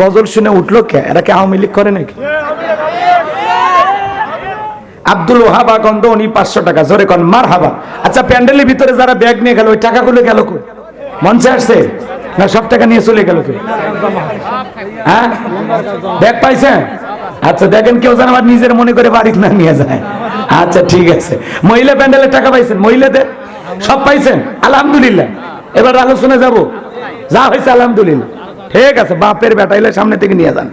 গজল শুনে উঠল কে? এরা কি আওয়ামী লীগ করে নাকি? আব্দুল ওহাবা গন্ধ উনি পাঁচশো টাকা। জোরে কন মার হাবা আচ্ছা প্যান্ডেলের ভিতরে যারা ব্যাগ নিয়ে গেল, ওই টাকাগুলো গেল কই? মঞ্চে আসছে? না, সব টাকা নিয়ে চলে গেল হ্যাঁ? ব্যাগ পাইছেন আচ্ছা দেখেন কেউ যেন আবার নিজের মনে করে বাড়িতে না নিয়ে যায়। আচ্ছা ঠিক আছে। মহিলা প্যান্ডেলের টাকা পাইছেন? মহিলাদের? সব পাইছেন? আলহামদুলিল্লাহ। এবার আলোচনা যাব। যা হয়েছে, আলহামদুলিল্লাহ। ঠিক আছে, বাপের বেটাইলে সামনে থেকে নিয়ে যান।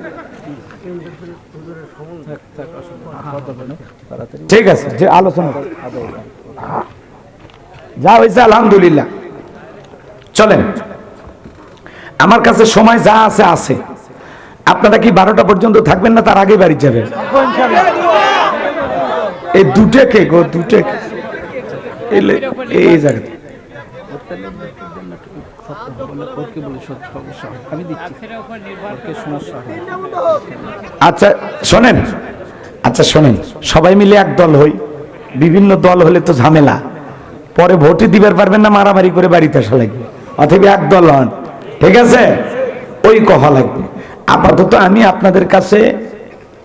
ঠিক আছে, যে আলোচনা যা হয়েছে আলহামদুলিল্লাহ। চলেন, আমার কাছে সময় যা আছে আছে। আপনারা কি বারোটা পর্যন্ত থাকবেন না তার আগে বাড়ি যাবেন? এই দুটে কে গো দুটে আচ্ছা শোনেন। আচ্ছা শোনেন। সবাই মিলে এক দল হই। বিভিন্ন দল হলে তো ঝামেলা। পরে ভোটে দিবার পারবেন না, মারামারি করে বাড়িতে আসা লাগবে। অথবা এক দল হন। ঠিক আছে? ওই কহা লাগবে। আপাতত আমি আপনাদের কাছে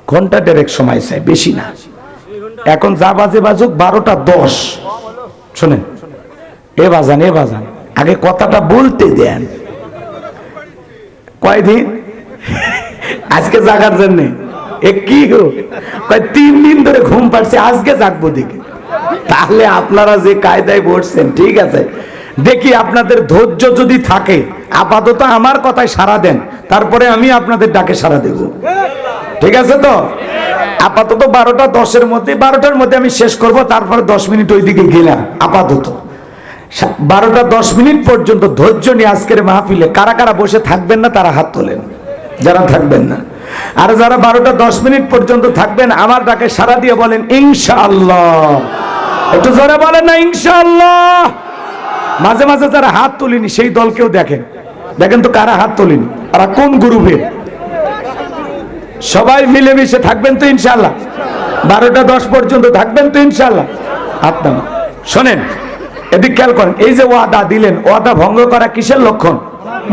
ঘণ্টা দেড়েক সময় চাই, বেশি না। এখন যা বাজে বাজুক, বারোটা দশ। শোনেন। এ বাজান এ বাজান। আগে কথাটা বলতে দেন। কয়দিন আজকে জাগার জন্য। এ কি তিন দিন ধরে ঘুম পাচ্ছে আজকে জাগবো দেখে। তাহলে আপনারা যে কায়দায় বসছেন, ঠিক আছে। দেখি আপনাদের ধৈর্য যদি থাকে, আপাতত আমার কথায় সাড়া দেন, তারপরে আমি আপনাদের ডাকে সাড়া দেব। ঠিক আছে তো? আপাতত বারোটা দশের মধ্যে, বারোটার মধ্যে আমি শেষ করব, তারপরে দশ মিনিট ওইদিকে গেলাম, আপাতত। বারোটা দশ মিনিট পর্যন্ত ধৈর্য নিয়ে আজকের মাহফিলে কারা কারা বসে থাকবেন না তারা হাত তোলেন। যারা থাকবেন না। আর যারা বারোটা দশ মিনিট পর্যন্ত থাকবেন, আমার ডাকে সারা দিয়ে বলেন, ইনশাআল্লাহ। একটু জোরে বলেন না, ইনশাআল্লাহ। মাঝে মাঝে যারা হাত তুলিনি, সেই দলকেও দেখেন। দেখেন তো কারা হাত তোলেনি। তারা কোন গ্রুপের সবাই মিলেমিশে থাকবেন তো ইনশাআল্লাহ। বারোটা দশ পর্যন্ত থাকবেন তো ইনশাআল্লাহ। আপনার শোনেন এদিক খেয়াল করেন, এই যে ওয়াদা দিলেন, ওয়াদা ভঙ্গ করা কিসের লক্ষণ?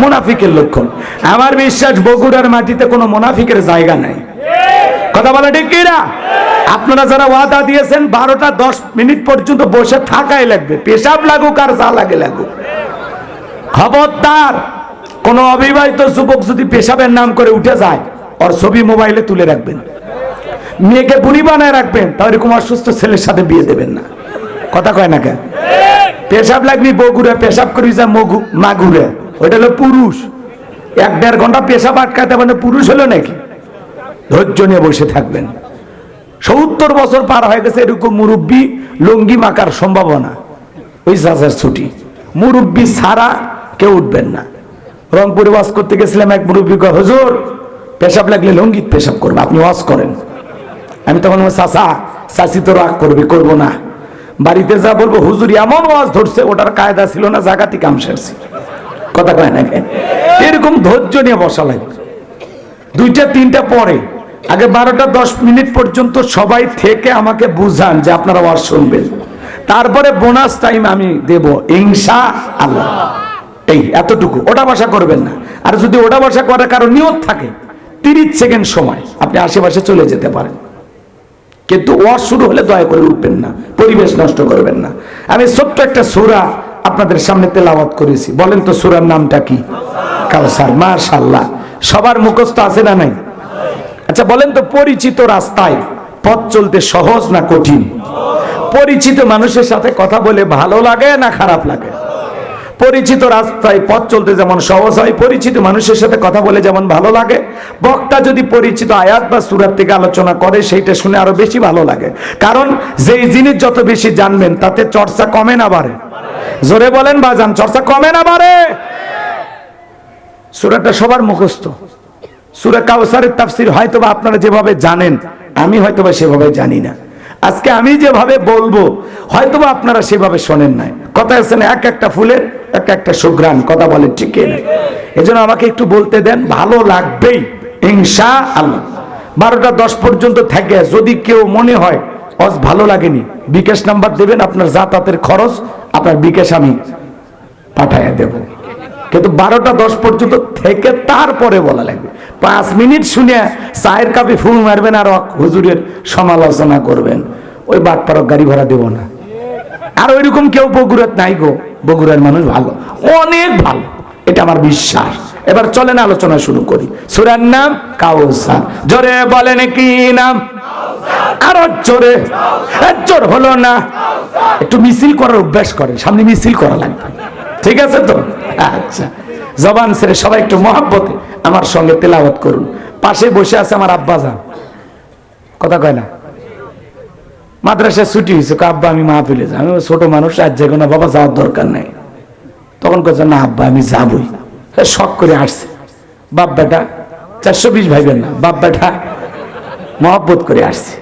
মুনাফিকের লক্ষণ। আমার বিশ্বাস, বগুড়ার মাটিতে কোনো মুনাফিকের জায়গা নাই। কথা বলা ঠিক কিনা? আপনারা যারা ওয়াদা দিয়েছেন, বারোটা দশ মিনিট পর্যন্ত বসে থাকাই লাগবে। পেশাব লাগুক আর যা লাগে লাগুক। খবরদার, কোন অবিবাহিত যুবক যদি পেশাবের নাম করে উঠে যায়, ওর ছবি মোবাইলে তুলে রাখবেন। মেয়েকে বুড়ি বানায় রাখবেন, তাও এরকম অসুস্থ ছেলের সাথে বিয়ে দেবেন না। কথা কয় না কেন? পেশাব লাগবি বগুড়ে পেশাব করি যা মগু মাগুরে ওইটা হলো পুরুষ। এক দেড় ঘণ্টা পেশাব আটকাতে মানে পুরুষ হলো নাকি? ধৈর্য নিয়ে বসে থাকবেন। সত্তর বছর পার হয়ে গেছে এরকম মুরব্বী লুঙ্গি মাকার সম্ভাবনা। ওই চাচার ছুটি। মুরব্বী ছাড়া কেউ উঠবেন না। রংপুরে ওয়াজ করতে গেছিলাম এক মুরব্বী কয়, হুজুর পেশাব লাগলে লঙ্গিত পেশাব করবে আপনি ওয়াজ করেন। আমি তখন চাচা চাচি তো রাগ করবে করব না। বাড়িতে যা বলব, হুজুর এমন ওয়াজ ধরছে, ওটার কায়দা ছিল না, জাগাতি কাম কথা কয় না এরকম ধৈর্য নিয়ে বসা লাগবে। দুইটা, তিনটা পরে, আগে বারোটা, দশ মিনিট পর্যন্ত সবাই থেকে আমাকে বুঝান যে আপনারা ওয়াজ শুনবেন। তারপরে বোনাস টাইম আমি দেব ইংসা আল্লাহ। এই, এতটুকু। ওটা বাসা করবেন না। আর যদি ওটা বাসা করার কারও নিয়ত থাকে, তিরিশ সেকেন্ড সময়, আপনি আশেপাশে চলে যেতে পারেন। কিন্তু ওয়াজ শুরু হলে দয়া করে উঠবেন না, পরিবেশ নষ্ট করবেন না। আমি ছোট্ট একটা সুরা আপনাদের সামনে তেলাওয়াত করেছি। বলেন তো সুরার নামটা কি? কাউসার মাশাল্লাহ সবার মুখস্থ আছে না নাই? আচ্ছা বলেন তো পরিচিত রাস্তায় পথ চলতে সহজ না কঠিন? পরিচিত মানুষের সাথে কথা বলে ভালো লাগে না খারাপ লাগে? পরিচিত রাস্তায় পথ চলতে যেমন সহজ হয়, পরিচিত মানুষের সাথে কথা বলে যেমন ভালো লাগে। বক্তা যদি পরিচিত আয়াত বা সুরাত থেকে আলোচনা করে, সেইটা শুনে আরও বেশি ভালো লাগে। কারণ যেই জিনিস যত বেশি জানবেন, তাতে চর্চা কমে না বাড়ে। জোরে বলেন বাজান, চর্চা কমে না বাড়ে? সুরাটা সবার মুখস্থ। সুরা কাউসারের তাফসির হয়তো বা আপনারা যেভাবে জানেন, আমি হয়তো বা সেভাবে জানি না। আজকে আমি যেভাবে বলব হয়তো বা আপনারা সেভাবে শোনেন নাই। কথা আছে না এক একটা ফুলের এক একটা সুগ্রাণ কথা বলেন ঠিক এজন্য আমাকে একটু বলতে দেন, ভালো লাগবেই ইনশা আল্লাহ বারোটা দশ পর্যন্ত থাকে, যদি কেউ মনে হয়, অজ ভালো লাগেনি, বিকাশ নাম্বার দেবেন, আপনার যাতায়াতের খরচ, আপনার বিকাশ আমি পাঠাইয়া দেব। কিন্তু বারোটা দশ পর্যন্ত থেকে তারপরে বলা লাগবে। পাঁচ মিনিট শুনে চায়ের কাপে ফুল মারবেন আর হুজুরের সমালোচনা করবেন। ওই বাটপারক গাড়ি ভাড়া দেব না। আর ওইরকম কেউ বগুড়াত নাই গো। বগুড়ার মানুষ ভালো। অনেক ভালো। এটা আমার বিশ্বাস। এবার চলেন আলোচনা শুরু করি। সুরার নাম কাউসার। জোরে বলেন কি নাম? আরও জোরে। জোর হলো না। একটু মিছিল করার অভ্যাস করেন। সামনে মিছিল করা লাগবে। ঠিক আছে তো? আচ্ছা। জবান ছেড়ে সবাই একটু মহাব্বতে আমার সঙ্গে তেলাওয়াত করুন। পাশে বসে আছে আমার আব্বা যান কথা কয় না? মাদ্রাসায় ছুটি হয়েছে আব্বা আমি মাহফিলে যাই আমি ছোট মানুষ আর যে কোনো বাবা যাওয়ার দরকার নেই। তখন কয়েছে না আব্বা আমি যাবই। শখ করে আসছে। বাপ বেটা চারশো বিশ ভাইবেন না বাপ বেটা মহব্বত করে আসছে।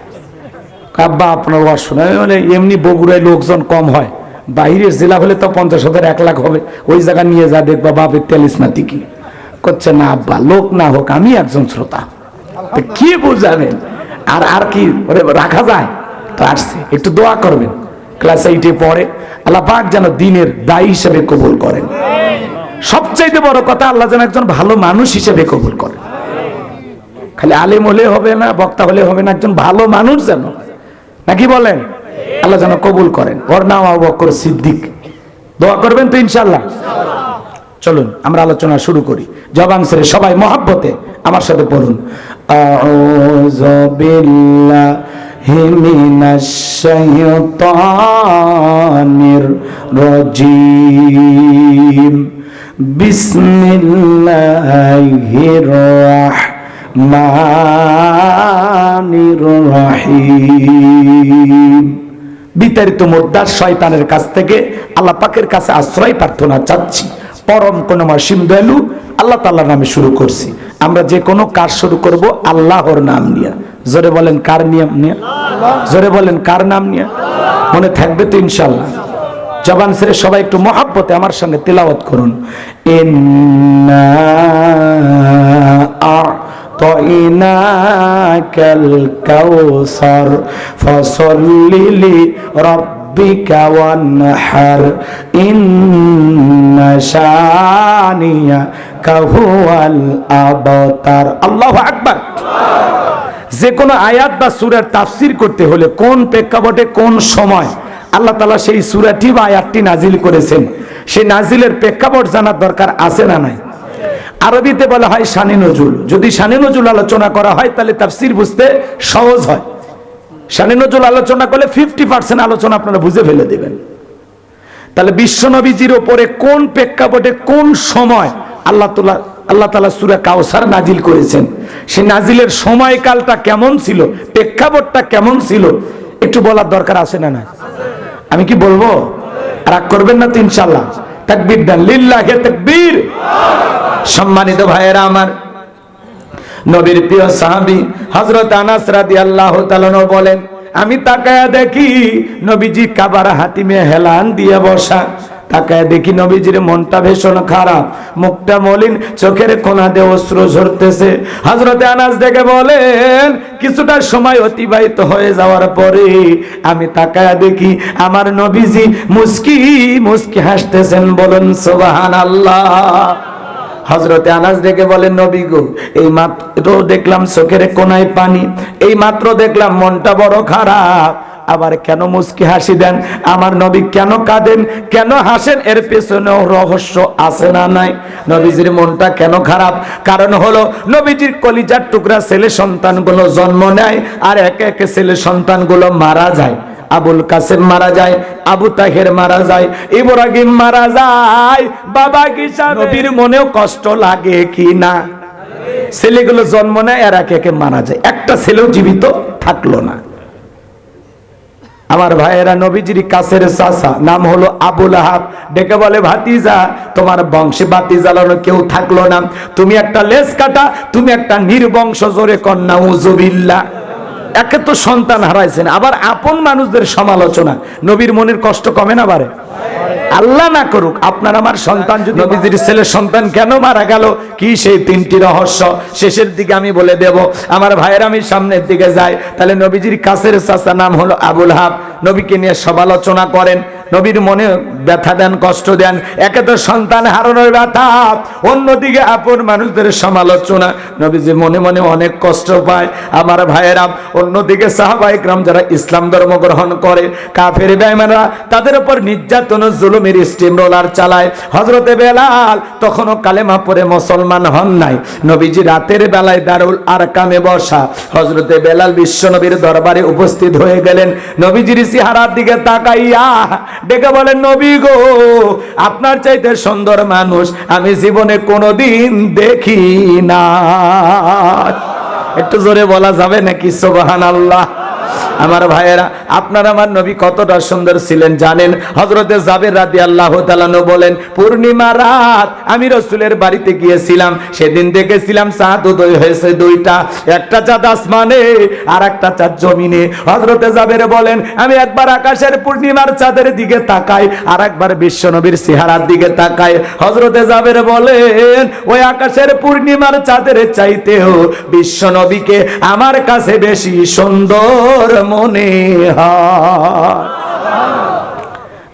আব্বা আপনার ওয়াজ শোনা। বলি, এমনি বগুড়ায় লোকজন কম হয়। বাইরের জেলা হলে তো পঞ্চাশ হাজার এক লাখ হবে। ওই জায়গা নিয়ে যা দেখবা বাপের তেলিস নাতি কি। করছে না আব্বা লোক না হোক আমি একজন শ্রোতা। কি বুঝাবেন? আর আর কি রাখা যায়? তো আসছে, একটু দোয়া করবেন। ক্লাস এইটে পড়ে আল্লাহ পাক যেন দিনের দায়ী হিসেবে কবুল করেন। সবচাইতে বড় কথা, আল্লাহ যেন একজন ভালো মানুষ হিসেবে কবুল করেন। খালি আলেম হলে হবে না, বক্তা হলে হবে না, একজন ভালো মানুষ যেন। নাকি বলেন? আল্লাহ যেন কবুল করেন। ওর নাম আবু বকর সিদ্দিক। দোয়া করবেন তো ইনশাল্লাহ চলুন, আমরা আলোচনা শুরু করি। জবান ছেড়ে সবাই মহাব্বতে আমার সাথে পড়ুন। আউযু মিনাশ শাইতানির রাজিম। বিসমিল্লাহির রাহমানির রহিম। বিতাড়িত মোদ্দার শয়তানের কাছ থেকে আল্লাহ পাকের কাছে আশ্রয় প্রার্থনা চাচ্ছি। পরম কোনমা সিম দয়ালু আল্লাহ তাল্লাহ নামে শুরু করছি। আমরা যে কোনো কাজ শুরু করব আল্লাহর নাম নিয়ে। জোরে বলেন, কার নিয়ম নিয়ে? জোরে বলেন, কার নাম নিয়ে? মনে থাকবে তো ইনশাল্লাহ জবান সেরে সবাই একটু মহাব্বতে আমার সঙ্গে তেলাওয়াত করুন। তৈনাকাল কাউসার ফসল্লিলি রব্বিকা ওয়ানহার। ইন্না শানিয়া কাহুয়াল আবতার। আল্লাহু আকবার। আল্লাহু যে কোনো আয়াত বা সুরার তাফসির করতে হলে কোন প্রেক্ষাপটে কোন সময় আল্লাহ তালা সেই সুরাটি বা আয়াতটি নাজিল করেছেন? সেই নাজিলের প্রেক্ষাপট জানার দরকার আছে না নাই? আরবিতে বলা হয় শানি নজুল। যদি শানি নজুল আলোচনা করা হয়, তাহলে তাফসির বুঝতে সহজ হয়। শানি নজুল আলোচনা করলে ফিফটি পার্সেন্ট আলোচনা আপনারা বুঝে ফেলে দেবেন। তাহলে বিশ্বনবীজির ওপরে কোন প্রেক্ষাপটে কোন সময় আল্লাহ তালা আল্লাহ তালা সুরা কাউসার নাজিল করেছেন। সেই নাজিলের সময়কালটা কেমন ছিল, প্রেক্ষাপটটা কেমন ছিল, একটু বলার দরকার আছে না না আমি কি বলব? রাগ করবেন না তো ইনশাল্লাহ তাকবীর দেন সম্মানিত ভাইয়েরা আমার, নবীর প্রিয় হযরত আনাস রাদিয়াল্লাহু তাআলা বলেন, আমি তাকায়া দেখি নবীজি কাবার হাতিমে হেলান দিয়ে বসা। তাকায় দেখি নবীজির মনটা ভীষণ খারাপ। মুখটা মলিন, চোখের কোনা দিয়ে অশ্রু ঝরতেছে। হজরতে আনাস দেখে বলেন, কিছুটা সময় অতিবাহিত হয়ে যাওয়ার পরে আমি তাকায়া দেখি আমার নবীজি মুস্কি মুস্কি হাসতেছেন, বলেন সুবাহান আল্লাহ হজরতে আনাস দেখে বলেন নবী গো, এই মাত্র দেখলাম চোখের কোনায় পানি, এই মাত্র দেখলাম মনটা বড় খারাপ। আবার কেন মুস্কি হাসি দেন? আমার নবী কেন কাঁদেন? কেন হাসেন? এর পেছনেও রহস্য আছে না নাই? নবীজির মনটা কেন খারাপ? কারণ হলো নবীজির কলিজার টুকরা ছেলে সন্তানগুলো জন্ম নেয় আর একে একে ছেলে সন্তানগুলো মারা যায়। আবুল কাসেম মারা যায়, আবু তাহের মারা যায়, ইব্রাহিম মারা যায়, বাবা কিসা নবীর মনেও কষ্ট লাগে কি না? ছেলেগুলো জন্ম নেয় আর একে একে মারা যায়। একটা ছেলেও জীবিত থাকল না। আমার ভাইয়েরা নবীজির কাছের চাষা নাম হলো আবুল আহাব। ডেকে বলে, ভাতিজা, তোমার বংশে বাতি জ্বালানো কেউ থাকল না। তুমি একটা লেস কাটা, তুমি একটা নির্বংশ জোরে কন্যা উজুবিল্লা একে তো সন্তান হারাইছেন, আবার আপন মানুষদের সমালোচনা। নবীর মনের কষ্ট কমে না বারে? আল্লাহ না করুক, আপনার আমার সন্তান যদি নবীজির ছেলের সন্তান কেন মারা গেল? কি সেই তিনটি রহস্য? শেষের দিকে আমি বলে দেব, আমার ভাইয়ের আমি সামনের দিকে যাই। তাহলে নবীজির কাছের চাচা নাম হলো আবুল হাব। নবীকে নিয়ে সমালোচনা করেন। নবীর মনে ব্যথা দেন, কষ্ট দেন। একে তো সন্তান হারানোর ব্যথা। অন্যদিকে আপন মানুষদের সমালোচনা। নবীজি মনে মনে অনেক কষ্ট পায়। আমার ভাইয়েরা অন্যদিকে সাহাবাইকরাম যারা ইসলাম ধর্ম গ্রহণ করে, কাফের বেঈমানরা তাদের উপর নির্যাতন জুলুমের স্টিম রোলার চালায়। হজরতে বেলাল তখনও কালেমা পরে মুসলমান হন নাই। নবীজি রাতের বেলায় দারুল আর কামে বসা। হজরতে বেলাল বিশ্ব নবীর দরবারে উপস্থিত হয়ে গেলেন। নবীজির চেহারার দিকে তাকাইয়া ডেকে বলেন, নবী গো, আপনার চাইতে সুন্দর মানুষ আমি জীবনে কোনোদিন দেখি না একটু জোরে বলা যাবে নাকি? সোবাহান আল্লাহ আমার ভাইয়েরা, আপনার আমার নবী কতটা সুন্দর ছিলেন জানেন? হজরতে জাবের রাদি আল্লাহ তালানো বলেন পূর্ণিমা রাত, আমি রসুলের বাড়িতে গিয়েছিলাম। সেদিন দেখেছিলাম চাঁদ উদয় হয়েছে দুইটা। একটা চাঁদ আসমানে আর একটা চাঁদ জমিনে। হজরতে জাবের বলেন, আমি একবার আকাশের পূর্ণিমার চাঁদের দিকে তাকাই আর একবার বিশ্ব নবীর চেহারার দিকে তাকাই। হজরতে জাবের বলেন, ওই আকাশের পূর্ণিমার চাঁদের চাইতেও বিশ্ব নবীকে আমার কাছে বেশি সুন্দর। মনে হয়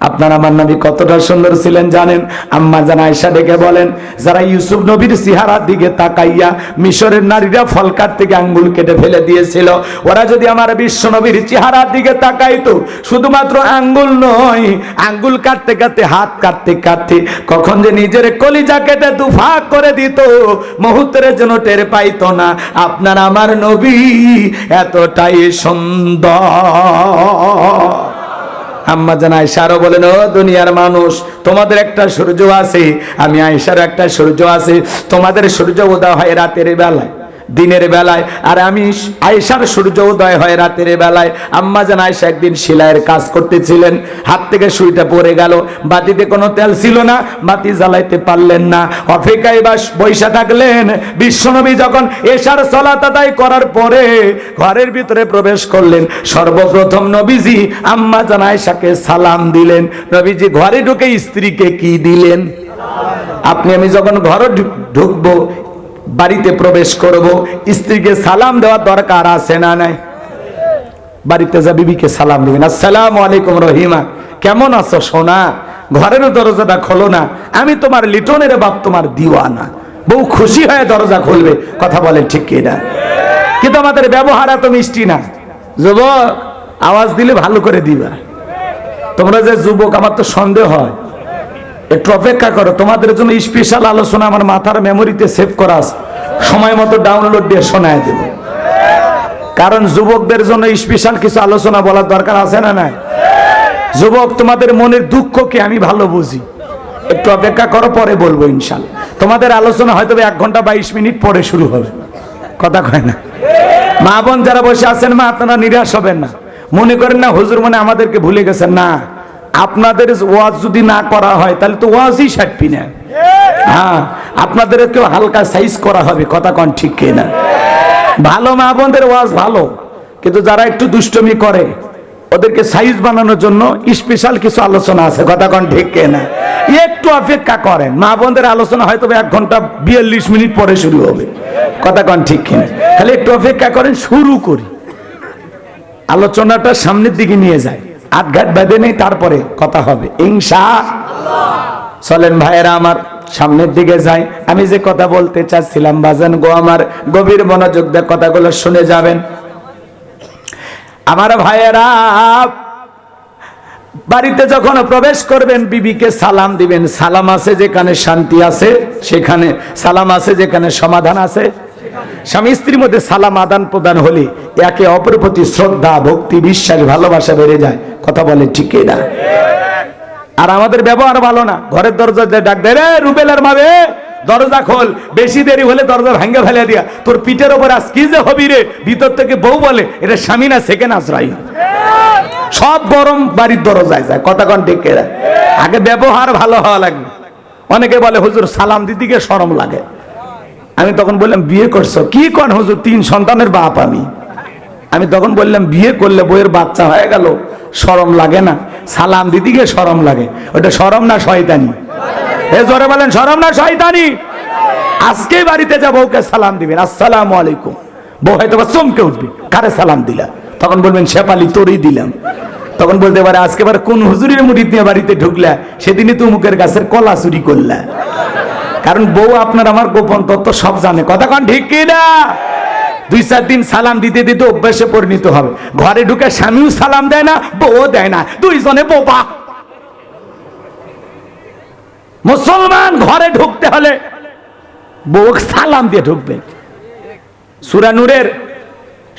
আপনার আমার নবী কতটা সুন্দর ছিলেন জানেন? আম্মা জান আয়সা ডেকে বলেন, যারা ইউসুফ নবীর সিহারার দিকে তাকাইয়া মিশরের নারীরা ফলকার থেকে আঙ্গুল কেটে ফেলে দিয়েছিল, ওরা যদি আমার বিশ্ব নবীর চেহারার দিকে তাকাইতো, শুধুমাত্র আঙ্গুল নয়, আঙ্গুল কাটতে কাটতে, হাত কাটতে কাটতে, কখন যে নিজের কলিজা কেটে দুফাক করে দিত, মুহূর্তের জন্য টের পাইতো না, আপনার আমার নবী এতটাই সুন্দর। আম্মা জান আয়সারও বলেন, ও দুনিয়ার মানুষ, তোমাদের একটা সূর্য আছে, আমি আয়সার একটা সূর্য আছে, তোমাদের সূর্য উদয় হয় রাতের বেলায়। দিনের বেলায়। আর আমি আয়সার সূর্য উদয় হয় রাতের বেলায়। আম্মা জান আয়সা একদিন সেলাইয়ের কাজ করতেছিলেন। হাত থেকে সুইটা পড়ে গেল। বাতিতে কোনো তেল ছিল না। বাতি জ্বালাইতে পারলেন না। অপেক্ষায় বা বৈশা থাকলেন। বিশ্বনবী যখন এশার সলাত আদায় করার পরে ঘরের ভিতরে প্রবেশ করলেন। সর্বপ্রথম নবীজি আম্মা জান আয়সাকে সালাম দিলেন। নবীজি ঘরে ঢুকে স্ত্রীকে কি দিলেন? আপনি, আমি যখন ঘরে ঢুক- ঢুকবো বাড়িতে প্রবেশ করব। স্ত্রীকে সালাম দেওয়ার দরকার আছে না নাই? বাড়িতে যা বিবিকে সালাম দিবেন। আসসালাম আলাইকুম রহিমা, কেমন আছো সোনা? ঘরের দরজাটা খোলো না। আমি তোমার লিটনের বাপ, তোমার দিওয়ানা। বউ খুশি হয়ে দরজা খুলবে। কথা বলে ঠিক কি না কিন্তু আমাদের ব্যবহার এত মিষ্টি না। যুবক, আওয়াজ দিলে ভালো করে দিবা। তোমরা যে যুবক, আমার তো সন্দেহ হয়। একটু অপেক্ষা করো, তোমাদের জন্য স্পেশাল আলোচনা আমার মাথার মেমোরিতে সেভ করা আছে। সময় মতো ডাউনলোড দিয়ে শোনায় দেব। কারণ যুবকদের জন্য স্পেশাল কিছু আলোচনা বলার দরকার আছে না নাই? যুবক, তোমাদের মনের দুঃখকে আমি ভালো বুঝি? একটু অপেক্ষা করো, পরে বলব ইনশাল তোমাদের আলোচনা হয়তো এক ঘণ্টা বাইশ মিনিট পরে শুরু হবে। কথা কয় না? মা বোন যারা বসে আছেন, মা, আপনারা নিরাশ হবেন না। মনে করেন না, হুজুর মনে আমাদেরকে ভুলে গেছেন। না আপনাদের ওয়াজ যদি না করা হয়, তাহলে তো ওয়াজই সাটপি না। হ্যাঁ আপনাদের কেউ হালকা সাইজ করা হবে, কথা কন ঠিক কিনা? ভালো মা বোনদের ওয়াজ ভালো, কিন্তু যারা একটু দুষ্টমি করে, ওদেরকে সাইজ বানানোর জন্য স্পেশাল কিছু আলোচনা আছে, কথা কন ঠিক কিনা? একটু অপেক্ষা করেন মা বোনদের আলোচনা হয়তো এক ঘণ্টা বিয়াল্লিশ মিনিট পরে শুরু হবে, কথা কন ঠিক কিনা? খালি একটু অপেক্ষা করেন, শুরু করি। আলোচনাটা সামনের দিকে নিয়ে যায়। আটঘাট বেঁধে নেই, তারপরে কথা হবে। ইনশা চলেন ভাইয়েরা আমার সামনের দিকে যাই। আমি যে কথা বলতে চাচ্ছিলাম, বাজান গো আমার গভীর মনোযোগ দিয়ে কথাগুলো শুনে যাবেন। আমার ভাইয়েরা, বাড়িতে যখন প্রবেশ করবেন, বিবিকে সালাম দিবেন। সালাম আছে যেখানে শান্তি আছে, সেখানে সালাম আছে যেখানে সমাধান আছে। স্বামী স্ত্রীর মধ্যে সালাম, আদান প্রদান হলে একে অপরের প্রতি শ্রদ্ধা, ভক্তি, বিশ্বাস, ভালোবাসা বেড়ে যায়। কথা বলে ঠিক না? আর আমাদের ব্যবহার ভালো না। ঘরের দরজা ডাক দেয়, রে রুবেলার মাবে দরজা খোল। বেশি দেরি হলে দরজা ভাঙ্গে ফেলে দিয়া। তোর পিঠের ওপর আজ কি যে হবি রে? ভিতর থেকে বউ বলে, এটা স্বামী না সেকেন্ড আশ্রয়? সব গরম বাড়ির দরজায় যায়। কথা কন ঠিক। আগে ব্যবহার ভালো হওয়া লাগবে। অনেকে বলে, হুজুর, সালাম দিদিকে সরম লাগে। আমি তখন বললাম, বিয়ে করছ? কি কন হুজুর? তিন সন্তানের বাপ আমি। আমি তখন বললাম, বিয়ে করলে বইয়ের বাচ্চা হয়ে গেল সরম লাগে না। সালাম দিদি গিয়ে সরম লাগে। ওটা সরম না শয়তানি? এ জোরে বলেন সরম না শয়তানি? আজকেই বাড়িতে যা বউকে সালাম দিবেন, আসসালামু আলাইকুম। বউ হয়তো বা চমকে উঠবে, কারে সালাম দিলা? তখন বলবেন শেপালি তোরই দিলাম। তখন বলতে পারে, আজকে কোন হুজুরের মুড়ি নিয়ে বাড়িতে ঢুকলা? সেদিনই তো মুখের গাছের কলা চুরি করলা। কারণ বউ আপনার আমার গোপন তত্ত্ব সব জানে। কথা কন ঠিক কি না দুই চার দিন সালাম দিতে দিতে অভ্যাসে পরিণত হবে। ঘরে ঢুকে স্বামীও সালাম দেয় না বউ দেয় না। দুইজনে বোবা। মুসলমান ঘরে ঢুকতে হলে বউ সালাম দিয়ে ঢুকবে। সুরানুরের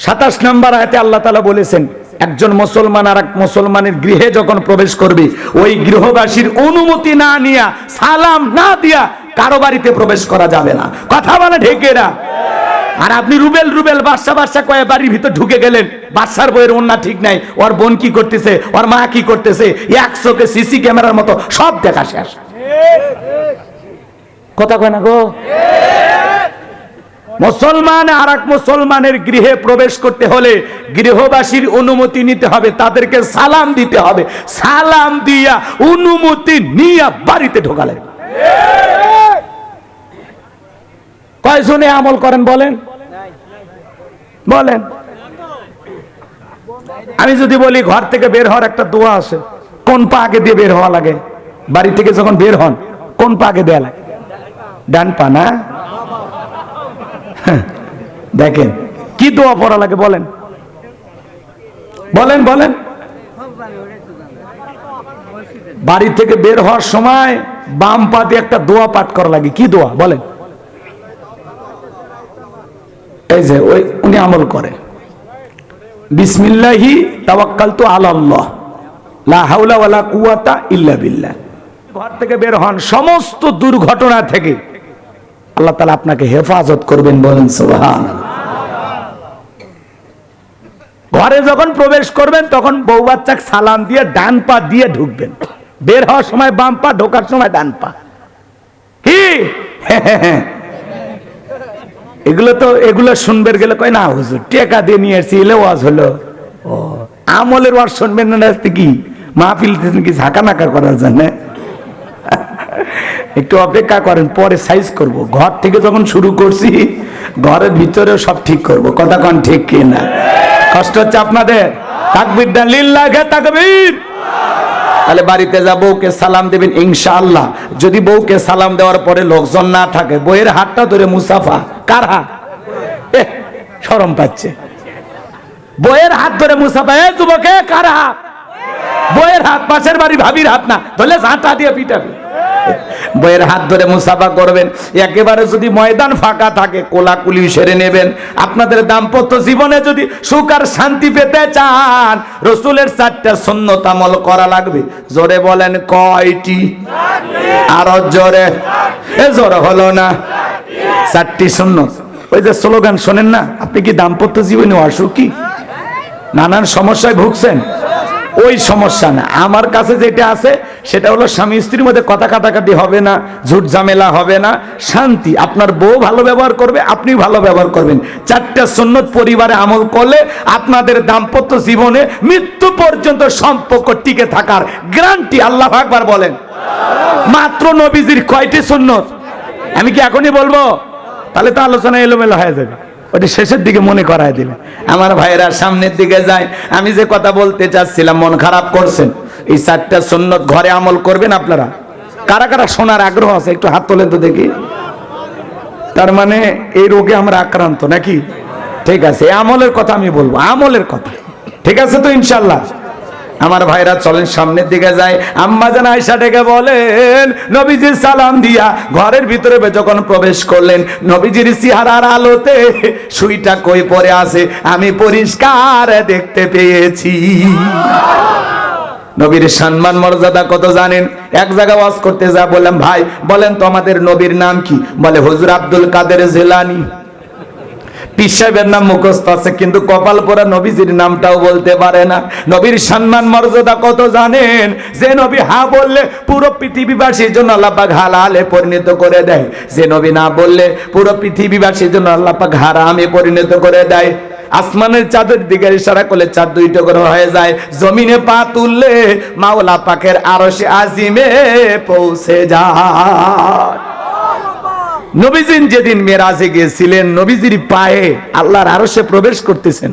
সাতাশ নম্বর আয়াতে আল্লাহ তালা বলেছেন, একজন মুসলমান আর এক মুসলমানের গৃহে যখন প্রবেশ করবে, ওই গৃহবাসীর অনুমতি না নিয়া, সালাম না দিয়া কারও বাড়িতে প্রবেশ করা যাবে না। কথা বলে ঢেকেরা আর আপনি রুবেল রুবেল, বাদশা বাদশা কয়ে বাড়ির ভিতর ঢুকে গেলেন। বাদশার বইয়ের অন্যা ঠিক নাই। ওর বোন কি করতেছে? ওর মা কি করতেছে? একশোকে সিসি ক্যামেরার মতো সব দেখা শেষ। কথা কয় না গো? মুসলমান আর এক মুসলমানের গৃহে প্রবেশ করতে হলে গৃহবাসীর অনুমতি নিতে হবে, তাদেরকে সালাম দিতে হবে। সালাম দিয়া অনুমতি নিয়ে বাড়িতে ঢোকালেন। কয়জনে আমল করেন বলেন। বলেন। আমি যদি বলি ঘর থেকে বের হওয়ার একটা দোয়া আছে কোন পা আগে দিয়ে বের হওয়া লাগে? বাড়ি থেকে যখন বের হন কোন পা আগে দেয়া লাগে? ডান পা না? হ্যাঁ, দেখেন কি দোয়া পড়া লাগে বলেন। বলেন বলেন। বাড়ি থেকে বের হওয়ার সময় বাম পা দিয়ে একটা দোয়া পাঠ করা লাগে কি দোয়া? বলেন। এই যে, ওই উনি আমল করে। বিসমিল্লাহি তাওয়াক্কালতু আলাল্লাহ। লা হাওলা ওয়ালা কুওয়াতা ইল্লা বিল্লাহ। ঘর থেকে বের হন সমস্ত দুর্ঘটনা থেকে। আল্লাহ তাআলা আপনাকে হেফাজত করবেন বলেন সুবহান ঘরে যখন প্রবেশ করবেন, তখন বউ বাচ্চাকে সালাম দিয়ে ডান পা দিয়ে ঢুকবেন। বের হওয়ার সময় বাম পা, ঢোকার সময় ডান পা। কি? এগুলো তো, এগুলো শুনবে গেলে কয়, না, হুজুর, টেকা দিয়ে নিয়ে এসছি এলে ওয়াজ হলো। ও, আমলের ওয়াজ শুনবেন না আসতে কি? মাহফিল কি, ঝাঁকা নাকা করার জন্য? একটু অপেক্ষা করেন, পরে সাইজ করব। ঘর থেকে যখন শুরু করছি, ঘরের ভিতরেও সব ঠিক করব। কথা কন ঠিক কি না কষ্ট হচ্ছে আপনাদের? তাকবির লিল্লাহে তাকবীর। তাহলে বাড়িতে যা বউকে সালাম দেবেন, ইনশাআল্লাহ। যদি বউকে সালাম দেওয়ার পরে লোকজন না থাকে বইয়ের হাতটা ধরে মুসাফা, কার হাত? সরম পাচ্ছে। বইয়ের হাত ধরে মুসাফা, এ যুবকে, কার হাত? বইয়ের হাত, পাশের বাড়ি ভাবির হাত না। ধরলে ঝাঁটা দিয়ে পিটাবি। বইয়ের হাত ধরে মুসাফা করবেন। একেবারে যদি ময়দান ফাঁকা থাকে, কোলাকুলি সেরে নেবেন। আপনাদের দাম্পত্য জীবনে যদি সুখ আর শান্তি পেতে চান, রসুলের চারটা সন্ন্যত আমল করা লাগবে। জোরে বলেন, কয়টি? আরও জোরে। এ জোরে হলো না। চারটি সুন্নত। ওই যে স্লোগান শোনেন না? আপনি কি দাম্পত্য জীবনে অসুখী? নানান সমস্যায় ভুগছেন? ওই সমস্যা না। আমার কাছে যেটা আছে, সেটা হলো স্বামী স্ত্রীর মধ্যে কথা কাটাকাটি হবে না, ঝুট ঝামেলা হবে না, শান্তি। আপনার বউ ভালো ব্যবহার করবে আপনি ভালো ব্যবহার করবেন। চারটা সুন্নত পরিবারে আমল করলে আপনাদের দাম্পত্য জীবনে মৃত্যু পর্যন্ত সম্পর্ক টিকে থাকার গ্রান্টি আল্লাহ আকবার বলেন। মাত্র নবীজির কয়টি সুন্নত? আমি কি এখনই বলব? তাহলে তো আলোচনা এলোমেলো হয়ে যাবে। ওটা শেষের দিকে মনে করায় দিলে। আমার ভাইয়েরা সামনের দিকে যায়। আমি যে কথা বলতে চাচ্ছিলাম, মন খারাপ করছেন। এই চারটা সন্ন্যত ঘরে আমল করবেন আপনারা? কারা কারা শোনার আগ্রহ আছে? একটু হাত তোলেন তো দেখি। তার মানে এই রোগে আমরা আক্রান্ত নাকি? ঠিক আছে আমলের কথা আমি বলব। আমলের কথা। ঠিক আছে তো ইনশাল্লাহ? আমার ভাইরা চলেন সামনের দিকে যায়। আম্মা জান আয়সা ডেকে বলেন নবীজির সালাম দিয়া ঘরের ভিতরে যখন প্রবেশ করলেন, নবীজির চেহারার আলোতে সুইটা কই পরে আছে আমি পরিষ্কার দেখতে পেয়েছি। নবীর সম্মান মর্যাদা কত জানেন? এক জায়গায় ওয়াজ করতে যা বললাম, ভাই, বলেন তো আমাদের নবীর নাম কি? বলে, হুজুর আব্দুল কাদের জেলানি। পীর নাম মুখস্থ আছে, কিন্তু কপাল পোড়া নবীজির নামটাও বলতে পারে না। নবীর সম্মান, মর্যাদা কত জানেন? যে নবী হা বললে পুরো পৃথিবীবাসীর জন্য আল্লাহ পাক হালালে পরিণত করে দেয়। যে নবী না বললে পুরো পৃথিবীবাসীর জন্য আল্লাহ পাক হারামে পরিণত করে দেয়। আসমানের চাঁদের দিকে ইশারা করলে চাঁদ দুই টুকরো হয়ে যায়। জমিনে পা তুললে মাওলা পাকের আরশে আজিমে পৌঁছে যায়। নবীজিন যেদিন মেরাজে গিয়েছিলেন, নবীজির পায়ে আল্লাহর আরশে প্রবেশ করতেছেন।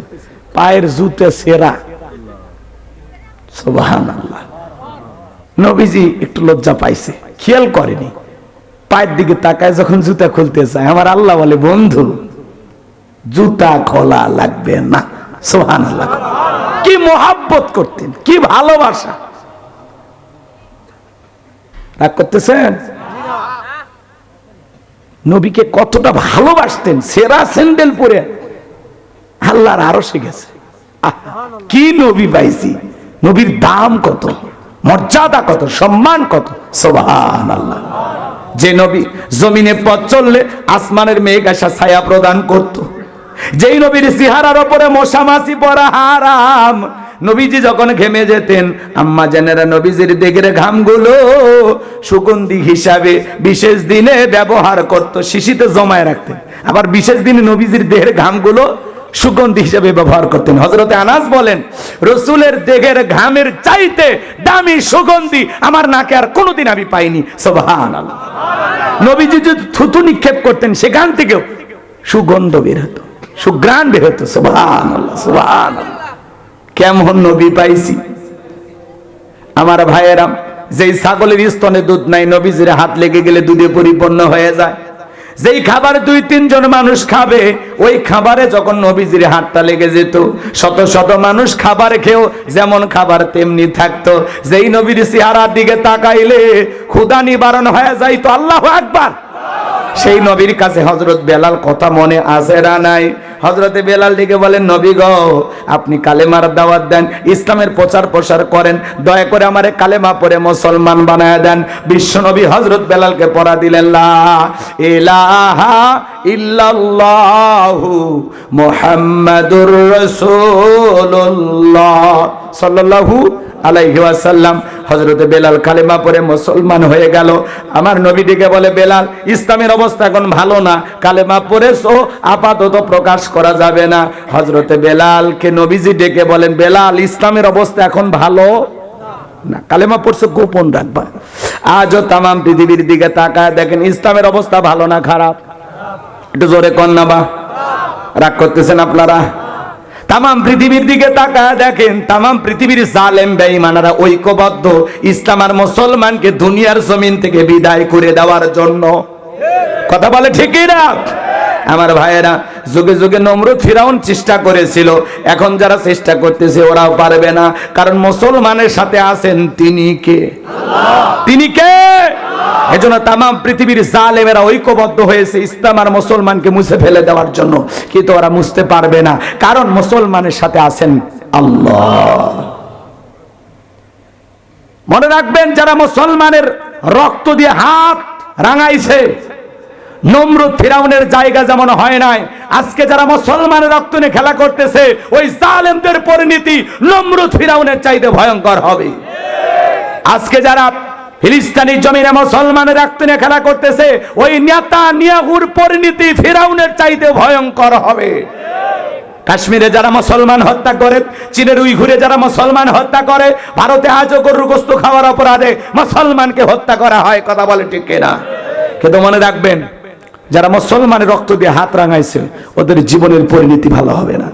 পায়ের জুতে সেরা। নবীজি একটু লজ্জা পাইছে, খেয়াল করেনি। পায়ের দিকে তাকায় যখন জুতা খুলতে চায় আমার আল্লাহ বলে, বন্ধু, জুতা খোলা লাগবে না। সোহান কি মোহাব্বত করতেন, কি ভালোবাসা। রাগ করতেছেন? নবীকে কতটা ভালোবাসতেন, সেরা স্যান্ডেল পরে আল্লাহর আরও শিখেছে কি নবী পাইছি? নবীর দাম কত? মর্যাদা কত? সম্মান কত? সোভান আল্লাহ যে নবী জমিনে পথ চললে আসমানের মেঘ আসা ছায়া প্রদান করত। যেই নবীর সিহারার ওপরে মশা মাছি পরা হারাম। নবীজি যখন ঘেমে যেতেন, আম্মা জানেরা নবীজির দেগের ঘামগুলো সুগন্ধি হিসাবে বিশেষ দিনে ব্যবহার করত, শিশিতে জমায় রাখতেন। আবার বিশেষ দিনে নবীজির দেহের ঘামগুলো সুগন্ধি হিসেবে ব্যবহার করতেন। হজরতে আনাস বলেন, রসুলের দেহের ঘামের চাইতে দামি সুগন্ধি আমার নাকে আর কোনোদিন আমি পাইনি। সোভান নবীজি যদি থুতু নিক্ষেপ করতেন, সেখান থেকেও সুগন্ধ বের হতো। সুগ্রাণ বের হতো সোভান সোভান কেমন নবী পাইছি। আমার ভাইয়েরা, যেই ছাগলের স্তনে দুধ নাই, নবীজির হাত লেগে গেলে দুধে পরিপূর্ণ হয়ে যায়। যেই খাবার দুই, তিনজন মানুষ খাবে, ওই খাবারে যখন নবীজির হাতটা লেগে যেত, শত শত মানুষ খাবার খেয়েও যেমন খাবার তেমনি থাকতো। যেই নবীর চেহারার দিকে তাকাইলে ক্ষুদা নিবারণ হয়ে যাইতো, আল্লাহ আকবার। সেই নবীর কাছে হজরত বেলাল কথা মনে আছে না নাই? হজরতে বেলাল দিকে বলেন, নবী গ, আপনি কালেমার দাওয়াত দেন, ইসলামের প্রচার প্রসার করেন, দয়া করে আমারে কালেমা পড়ে মুসলমান বানায় দেন। বিশ্ব নবী হজরত বেলালকে পড়া দিলেন সাল্লাল্লাহু হযরতে বেলাল কালেমা পড়ে মুসলমান হয়ে গেল। আমার নবী ডেকে বলে, বেলাল, ইসলামের অবস্থা এখন ভালো না। কালেমা পড়েছো, আপাতত প্রকাশ করা যাবে না। হযরতে বেলালকে নবীজি ডেকে বলেন, বেলাল, ইসলামের অবস্থা এখন ভালো? না, কালেমা পড়ছে, গোপন রাখবা। আজও তামাম পৃথিবীর দিকে তাকায় দেখেন, ইসলামের অবস্থা ভালো না খারাপ? একটু জোরে কন্যা বা। রাগ করতেছেন আপনারা? তামাম পৃথিবীর দিকে তাকায় দেখেন, তামাম পৃথিবীর জালেম, বেঈমানারা ঐক্যবদ্ধ। ইসলাম আর মুসলমানকে দুনিয়ার জমিন থেকে বিদায় করে দেওয়ার জন্য। কথা বলে ঠিকই না আমার ভাইয়েরা, যুগে যুগে নমরুদ ফিরাউন চেষ্টা করেছিল। এখন যারা চেষ্টা করতেছে, ওরাও পারবে না। কারণ মুসলমানের সাথে আছেন তিনি কে? তিনি কে? এজন্য তামাম পৃথিবীর জালেমেরা ঐক্যবদ্ধ হয়েছে ইসলাম আর মুসলমানকে মুছে ফেলে দেওয়ার জন্য। কিন্তু ওরা মুছতে পারবে না। কারণ মুসলমানের সাথে আছেন আল্লাহ। মনে রাখবেন, যারা মুসলমানের রক্ত দিয়ে হাত রাঙাইছে নমরুদ ফিরাউনের জায়গা যেমন হয় নাই, আজকে যারা মুসলমানের রক্ত নিয়ে খেলা করতেছে, ওই জালেমদের পরিণতি নমরুদ ফিরাউনের চাইতে ভয়ঙ্কর হবে। আজকে যারা ফিলিস্তানি জমিনে মুসলমানের রক্ত নিয়ে খেলা করতেছে, ওই নেতা নিয়াহুর পরিণতি ফিরাউনের চাইতে ভয়ঙ্কর হবে। কাশ্মীরে যারা মুসলমান হত্যা করে, চীনের উইঘুরে যারা মুসলমান হত্যা করে, ভারতে আজও গরুর গোস্ত খাওয়ার অপরাধে মুসলমানকে হত্যা করা হয়, কথা বলে ঠিক কিনা? কিন্তু মনে রাখবেন যারা মুসলমানের রক্ত দিয়ে হাত রাঙাইছে, ওদের জীবনের পরিণতি ভালো হবে না।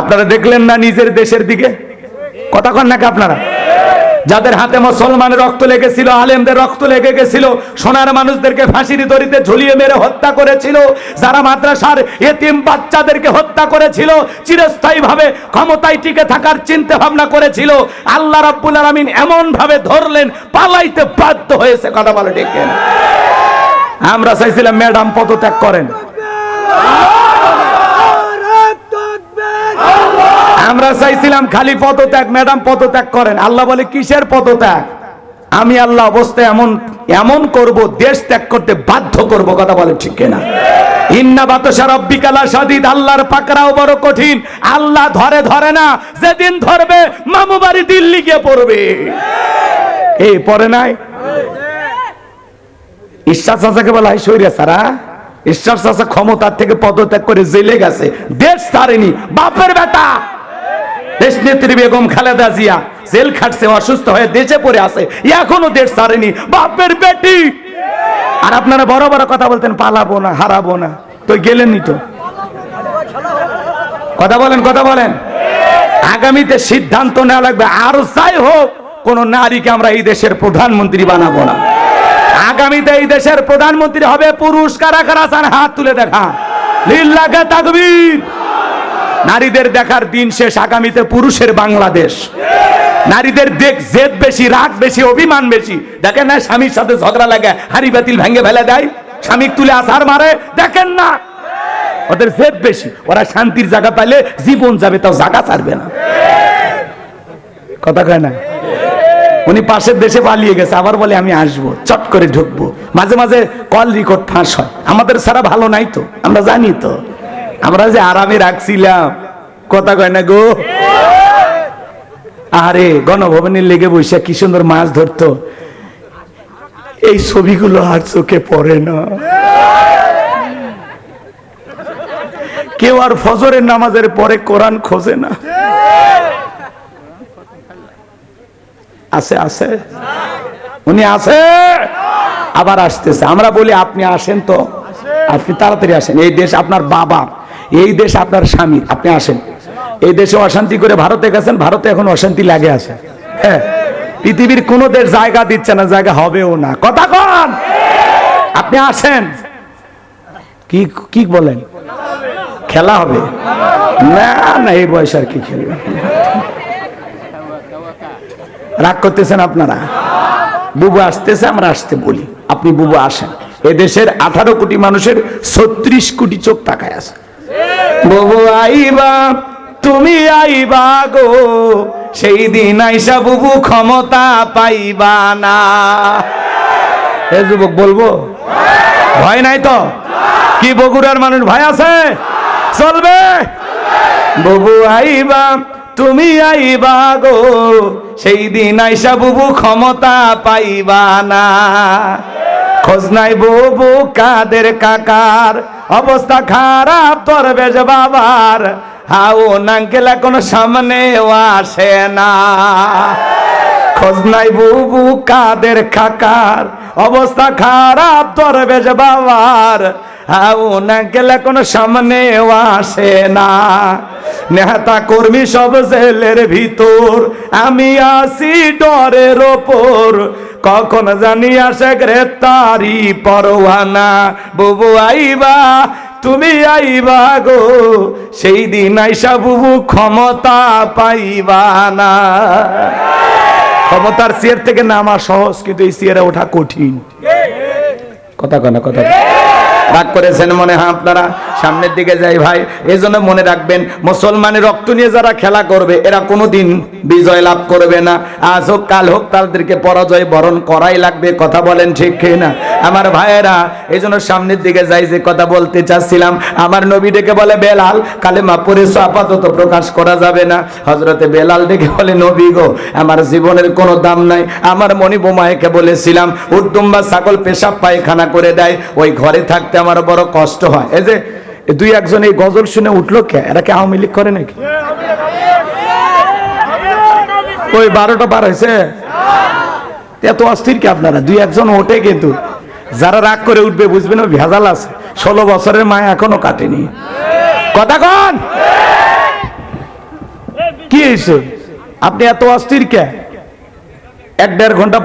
আপনারা দেখলেন না নিজের দেশের দিকে? কথা কন নাকি আপনারা? যাদের হাতে মুসলমানের রক্ত লেগেছিল, আলেমদের রক্ত লেগে গেছিল, সোনার মানুষদেরকে ফাঁসির দড়িতে ঝুলিয়ে মেরে হত্যা করেছিল, যারা মাদ্রাসার এতিম বাচ্চাদেরকে হত্যা করেছিল চিরস্থায়ী ভাবে ক্ষমতায় টিকে থাকার চিন্তা ভাবনা করেছিল, আল্লাহ রাব্বুল আলামিন এমন ভাবে ধরলেন, পালাইতে বাধ্য হয়েছে, কথা বলে ডেকে আমরা চাইছিলাম ম্যাডাম পদত্যাগ করেন। আমরা চাইছিলাম খালি পদত্যাগ, ম্যাডাম পদত্যাগ করেন। আল্লাহ বলে, কিসের পদত্যাগ? আমি আল্লাহ অবস্থায় এমন এমন করব, দেশ ত্যাগ করতে বাধ্য করব, কথা বলে ঠিক কিনা? ইন্না বাতাসা রব্বিকালা সাদিদ আল্লাহর পাকড়াও বড় কঠিন। আল্লাহ ধরে ধরে না, যেদিন ধরবে, মামু বাড়ি দিল্লি গিয়ে পড়বে। এই পরে নাই? ঈশ্বর চাচাকে বলা হয় সৈরা ঈশ্বর চাষা ক্ষমতার থেকে পদত্যাগ করে জেলে গেছে। দেশ ছাড়েনি, বাপের বেটা। দেশ নেত্রী বেগম খালেদা জিয়া জেল খাটছে, অসুস্থ হয়ে দেশে পড়ে আছে। এখনও দেশ ছাড়েনি, বাপের বেটি। আর আপনারা বড় বড় কথা বলতেন, পালাবো না, হারাবো না। তো গেলেনই তো। কথা বলেন কথা বলেন। আগামীতে সিদ্ধান্ত নেওয়া লাগবে। আর যাই হোক, কোন নারীকে আমরা এই দেশের প্রধানমন্ত্রী বানাবো না। আগামীতে এই দেশের প্রধানমন্ত্রী হবে পুরুষ কারা কারা চান হাত তুলে দেখা। লিল্লাকে তাকবীর। নারীদের দেখার দিন শেষ, আগামীতে পুরুষের বাংলাদেশ। নারীদের দেখ, জেদ বেশি, রাগ বেশি, অভিমান বেশি। দেখেন না স্বামীর সাথে ঝগড়া লাগে, হাড়ি বাতিল ভেঙে ফেলে দেয়। স্বামী তুলে আসার মারে, দেখেন না। ওদের জেদ বেশি, ওরা শান্তির জায়গা পাইলে জীবন যাবে, তাও জায়গা ছাড়বে না। কথা কয় না? উনি পাশের দেশে পালিয়ে গেছে, আবার বলে আমি আসব, চট করে ঢুকবো। মাঝে মাঝে কল রেকর্ড ফাঁস হয়। আমাদের সারা ভালো নাই তো, আমরা জানি তো। আমরা যে আরামে রাখছিলাম, কথা কয় না গো? আরে গণভবনে লেগে বসে কি সুন্দর মাছ ধরতো। এই ছবিগুলো আর চোখে পড়ে না। কেউ আর ফজরের নামাজের পরে কোরআন খোঁজে না। আছে আছে? উনি আছে? আবার আসতেছে। আমরা বলি, আপনি আসেন তো? আপনি তাড়াতাড়ি আসেন। এই দেশ আপনার বাবা। এই দেশ আপনার স্বামী। আপনি আসেন। এই দেশে অশান্তি করে ভারতে গেছেন, ভারতে এখন অশান্তি লাগে আছে। হ্যাঁ? পৃথিবীর কোনো দেশ জায়গা দিচ্ছে না, জায়গা হবেও না। কথা কন! আপনি আসেন। কি কি বলেন? খেলা হবে? না না, এই বয়স আর কি খেলবে? রাগ করতেছেন আপনারা? বুবু আসতেছে, আমরা আসতে বলি। আপনি বুবু আসেন। এদেশের আঠারো কোটি মানুষের ছত্রিশ কোটি চোখ তাকায় আছে। বুবু আইবা, তুমি আইবা গো, সেই দিন আইসা বুবু ক্ষমতা পাইবা না। এ যুবক, বলব? ভয় নাই তো? কি বগুড়ার মানুষ, ভয় আছে? চলবে? বুবু আইবা তুমি আইবা গো, সেই দিন আইসা বুবু ক্ষমতা পাইবা না। খোঁজ নাই বুবু কাদের কাকার, অবস্থা খারাপ তোর বেজ বাবার। হাও নাঙ্কেল এখন সামনে আসে না। খোঁজ নাই বুবু কাদের খাকার অবস্থা খারাপ তোর বেজ বাবার। হাও নাঙ্কেল এখন সামনেও আসে না। নেতা কর্মী সব জেলের ভিতর আমি আসি ডরের ওপর। কখন জানি আসে গ্রেপ্তারি পরোয়ানা। বুবু আইবা তুমি আইবা গো সেই দিন আইসা বুবু ক্ষমতা পাইবা না। ক্ষমতার চেয়ার থেকে নামা সহজ কিন্তু এই চেয়ারে ওঠা কঠিন। কথা কনা কথা। রাগ করেছেন মনে হয় আপনারা? সামনের দিকে যাই ভাই এই জন্য মনে রাখবেন, মুসলমানের রক্ত নিয়ে যারা খেলা করবে, এরা কোনোদিন বিজয় লাভ করবে না। আজ হোক, কাল হোক, তাদেরকে পরাজয় বরণ করাই লাগবে, কথা বলেন ঠিক না আমার ভাইয়েরা এই জন্য সামনের দিকে যাই, যে কথা বলতে চাচ্ছিলাম, আমার নবী ডেকে বলে, বেলাল, কালেমা পড়েছো আপাতত প্রকাশ করা যাবে না। হজরতে বেলাল ডেকে বলে, নবী গো, আমার জীবনের কোনো দাম নাই। আমার মনি বোমায়কে বলেছিলাম উদ্দুম্বা ছাগল পেশাব পায়খানা করে দেয়, ওই ঘরে থাকতে আমার বড় কষ্ট হয়। এই যে দুই একজন এই গজল শুনে উঠল কে? এরা কি আওয়ামী লীগ করে নাকি? ওই বারোটা পার হয়েছে। এত অস্থির কি আপনারা? দুই একজন ওঠে কিন্তু। যারা রাগ করে উঠবে বুঝবেন, ওই ভেজাল আছে। ষোলো বছরের মায়া এখনও কাটেনি। কথা কন! কি হয়েছে? আপনি এত অস্থির কে? এক দেড় ঘণ্টা